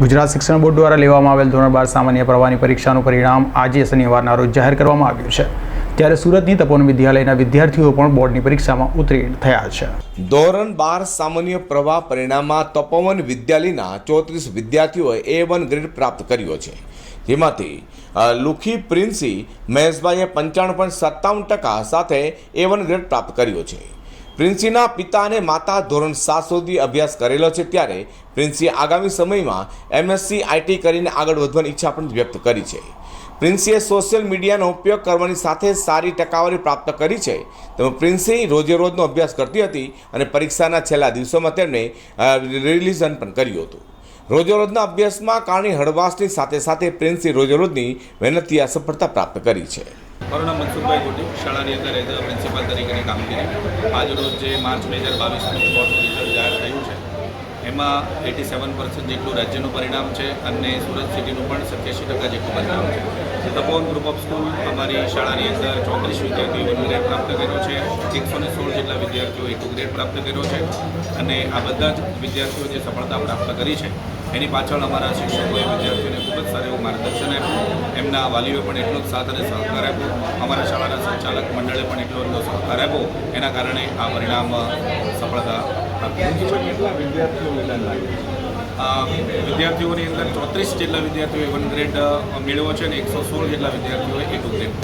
ગુજરાત શિક્ષણ બોર્ડ દ્વારા લેવામાં આવેલ ધોરણ બાર સામાન્ય પ્રવાહની પરીક્ષાનું પરિણામ આજે શનિવારના રોજ જાહેર કરવામાં આવ્યું છે. ત્યારે સુરતની તપોવન વિદ્યાલયના વિદ્યાર્થીઓ પણ બોર્ડની પરીક્ષામાં ઉત્તીર્ણ થયા છે. ધોરણ બાર સામાન્ય પ્રવાહ પરિણામમાં તપોવન વિદ્યાલયના ચોત્રીસ વિદ્યાર્થીઓએ એ વન ગ્રેડ પ્રાપ્ત કર્યો છે. જેમાંથી લુખી પ્રિન્સી મહેશભાઈએ પંચાણું પોઈન્ટ સત્તાવન ટકા સાથે એ વન ગ્રેડ પ્રાપ્ત કર્યો છે. પ્રિન્સીના પિતા અને માતા ધોરણ સાત સુધી અભ્યાસ કરેલો છે ત્યારે પ્રિન્સીએ આગામી સમયમાં એમએસસી, આઈટી કરીને આગળ વધવાની ઈચ્છા પણ વ્યક્ત કરી છે. પ્રિન્સીએ સોશિયલ મીડિયાનો ઉપયોગ કરવાની સાથે સારી ટકાવારી પ્રાપ્ત કરી છે. તેમજ પ્રિન્સી રોજે રોજનો અભ્યાસ કરતી હતી અને પરીક્ષાના છેલ્લા દિવસોમાં તેમણે રિલિઝન પણ કર્યું હતું. રોજે રોજના અભ્યાસમાં કારણે હળવાશની સાથે સાથે પ્રિન્સી રોજેરોજની મહેનતથી આ સફળતા પ્રાપ્ત કરી છે. મારું નામ મનસુખભાઈ ગોટી, શાળાની અંદર એઝ અ પ્રિન્સિપાલ તરીકેની કામગીરી. આજરોજ જે માર્ચ બે હજાર બાવીસનું બોર્ડનું રિઝલ્ટ જાહેર થયું છે, એમાં એટી સેવન પર્સન્ટ જેટલું રાજ્યનું પરિણામ છે અને સુરત સિટીનું પણ સત્યાસી ટકા જેટલું પરિણામ છે. તપોવન ગ્રુપ ઓફ સ્કૂલ અમારી શાળાની અંદર ચોત્રીસ વિદ્યાર્થીઓએ ગ્રેડ પ્રાપ્ત કર્યો છે. એકસો ને સોળ જેટલા વિદ્યાર્થીઓએ એક ગ્રેડ પ્રાપ્ત કર્યો છે અને આ બધા જ વિદ્યાર્થીઓ જે સફળતા પ્રાપ્ત કરી છે, એની પાછળ અમારા શિક્ષકોએ વિદ્યાર્થીઓને ખૂબ જ સારું એવું માર્ગદર્શન આપ્યું. એમના વાલીઓએ પણ એટલો જ સાથ અને સહકાર આપ્યો. અમારા શાળાના સંચાલક મંડળે પણ એટલો એટલો સહકાર આપ્યો. એના કારણે આ પરિણામ સફળતા પ્રાપ્ત વિદ્યાર્થીઓની અંદર ચોત્રીસ જેટલા વિદ્યાર્થીઓએ વન ગ્રેડ મેળવ્યો છે અને એકસો સોળ જેટલા વિદ્યાર્થીઓએ એ ટુ ગ્રેડ